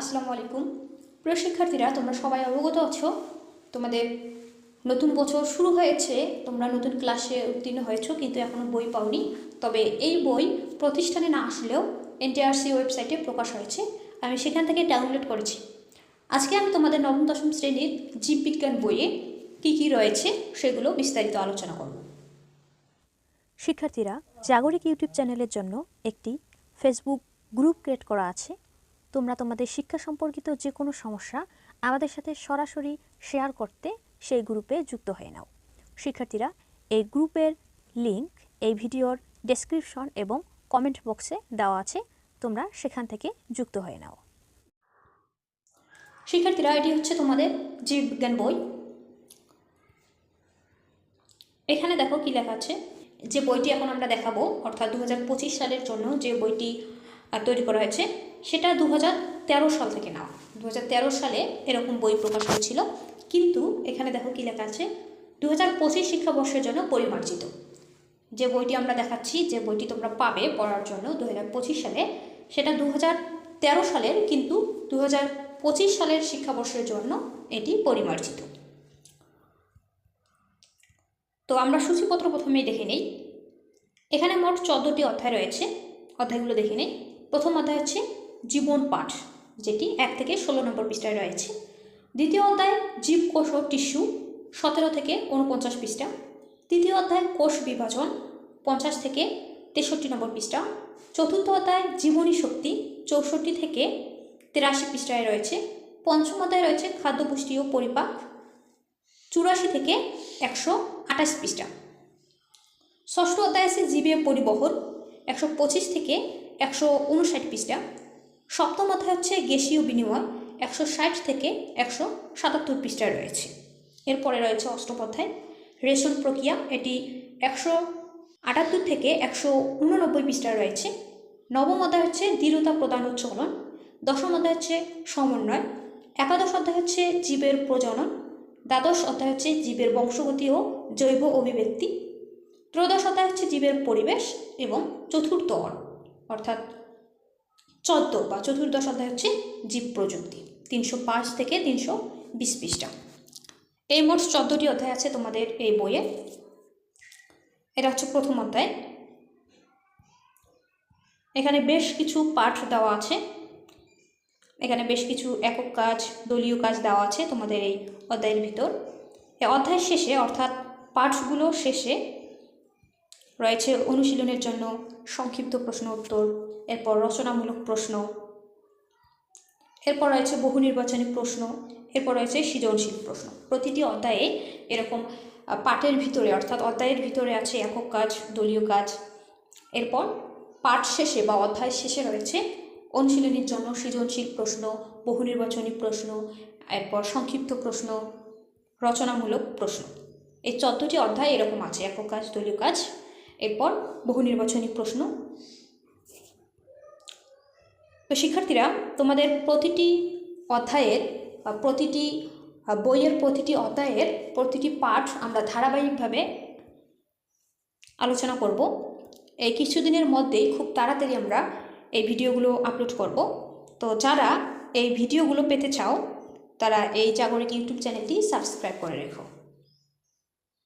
আসসালামু আলাইকুম। প্রিয় শিক্ষার্থীরা, তোমরা সবাই অবগত আছো? তোমাদের নতুন বছর শুরু হয়েছে, তোমরা নতুন ক্লাসে উত্তীর্ণ হয়েছো, কিন্তু এখনও বই পাওনি। তবে এই বই প্রতিষ্ঠানে না আসলেও এনটিআরসি ওয়েবসাইটে প্রকাশ হয়েছে। আমি সেখান থেকে ডাউনলোড করেছি। আজকে আমি তোমাদের নবম, দশম শ্রেণির জীববিজ্ঞান বইয়ে কী কী রয়েছে সেগুলো বিস্তারিত আলোচনা করব। শিক্ষার্থীরা, জাগরিক ইউটিউব চ্যানেলের জন্য একটি ফেসবুক গ্রুপ ক্রিয়েট করা আছে। তোমরা তোমাদের শিক্ষা সম্পর্কিত যে কোনো সমস্যা আমাদের সাথে সরাসরি শেয়ার করতে সেই গ্রুপে যুক্ত হয়ে নাও। শিক্ষার্থীরা, এই গ্রুপের লিংক এই ভিডিওর ডেসক্রিপশন এবং কমেন্ট বক্সে দেওয়া আছে। তোমরা সেখান থেকে যুক্ত হয়ে নাও। শিক্ষার্থীরা, এটি হচ্ছে তোমাদের জীববিজ্ঞান বই। এখানে দেখো কি লেখা আছে। যে বইটি এখন আমরা দেখাবো, অর্থাৎ দু হাজার পঁচিশ সালের জন্য যে বইটি তৈরি করা হয়েছে, সেটা দু হাজার তেরো সাল থেকে নেওয়া দু হাজার তেরো সালে এরকম বই প্রকাশ হয়েছিল, কিন্তু এখানে দেখো কি লেখা আছে দু হাজার পঁচিশ শিক্ষাবর্ষের জন্য পরিমার্জিত। যে বইটি আমরা দেখাচ্ছি, যে বইটি তোমরা পাবে পড়ার জন্য দু হাজার পঁচিশ সালে, সেটা দু হাজার তেরো সালের, কিন্তু দু হাজার পঁচিশ সালের শিক্ষাবর্ষের জন্য এটি পরিমার্জিত। তো আমরা সূচিপত্র প্রথমেই দেখে নেই। এখানে মোট চোদ্দোটি অধ্যায় রয়েছে, অধ্যায়গুলো দেখে নেই। প্রথম অধ্যায় হচ্ছে জীবন পাঠ, যেটি এক থেকে ষোলো নম্বর পৃষ্ঠায় রয়েছে। দ্বিতীয় অধ্যায় জীবকোষ ও টিস্যু, সতেরো থেকে উনপঞ্চাশ পৃষ্ঠা। তৃতীয় অধ্যায়, কোষ বিভাজন, পঞ্চাশ থেকে তেষট্টি নম্বর পৃষ্ঠা। চতুর্থ অধ্যায়, জীবনী শক্তি, চৌষট্টি থেকে তেরাশি পৃষ্ঠায় রয়েছে। পঞ্চম অধ্যায় রয়েছে খাদ্য পুষ্টি ও পরিপাক, চুরাশি থেকে একশো আঠাশ পৃষ্ঠা। ষষ্ঠ অধ্যায় আছে জীবের পরিবহন একশো পঁচিশ থেকে একশো উনষাট পৃষ্ঠা। সপ্তম অধ্যায় হচ্ছে গেসীয় বিনিময়, একশো ষাট থেকে একশো সাতাত্তর পৃষ্ঠায় রয়েছে। এরপরে রয়েছে অষ্টম অধ্যায়, রেশন প্রক্রিয়া, এটি একশো আটাত্তর থেকে একশো উননব্বই পৃষ্ঠায় রয়েছে। নবম অধ্যায় হচ্ছে দৃঢ়তা প্রদান ও চলন, দশম অধ্যায় হচ্ছে সমন্বয়, একাদশ অধ্যায় হচ্ছে জীবের প্রজনন, দ্বাদশ অধ্যায় হচ্ছে জীবের বংশগতি ও জৈব অভিব্যক্তি ত্রয়োদশ অধ্যায় হচ্ছে জীবের পরিবেশ এবং চতুর্থ অর্থাৎ চোদ্দ বা চতুর্দশ অধ্যায় হচ্ছে জীব প্রযুক্তি, তিনশো পাঁচ থেকে তিনশো বিশ পৃষ্ঠা। এই মোট চোদ্দটি অধ্যায় আছে তোমাদের এই বইয়ে। এটা হচ্ছে প্রথম অধ্যায়। এখানে বেশ কিছু পাঠ দেওয়া আছে। এখানে বেশ কিছু একক কাজ, দলীয় কাজ দেওয়া আছে তোমাদের এই অধ্যায়ের ভিতর। এই অধ্যায়ের শেষে, অর্থাৎ পাঠগুলো শেষে রয়েছে অনুশীলনের জন্য সংক্ষিপ্ত প্রশ্ন উত্তর, এরপর রচনামূলক প্রশ্ন, এরপর রয়েছে বহু নির্বাচনী প্রশ্ন, এরপর রয়েছে সৃজনশীল প্রশ্ন। প্রতিটি অধ্যায়ে এরকম পাঠের ভিতরে, অর্থাৎ অধ্যায়ের ভিতরে আছে একক কাজ, দলীয় কাজ। এরপর পাঠ শেষে বা অধ্যায় শেষে রয়েছে অনুশীলনীর জন্য সৃজনশীল প্রশ্ন, বহু নির্বাচনী প্রশ্ন, এরপর সংক্ষিপ্ত প্রশ্ন, রচনামূলক প্রশ্ন। এই চোদ্দটি অধ্যায় এরকম আছে, একক কাজ, দলীয় কাজ। এরপর বহু নির্বাচনী প্রশ্ন। তো শিক্ষার্থীরা, তোমাদের প্রতিটি অধ্যায়ের প্রতিটি বইয়ের প্রতিটি অধ্যায়ের প্রতিটি পাঠ আমরা ধারাবাহিকভাবে আলোচনা করব। এই কিছুদিনের মধ্যেই খুব তাড়াতাড়ি আমরা এই ভিডিওগুলো আপলোড করব। তো যারা এই ভিডিওগুলো পেতে চাও, তারা এই জাগরিক ইউটিউব চ্যানেলটি সাবস্ক্রাইব করে রেখো।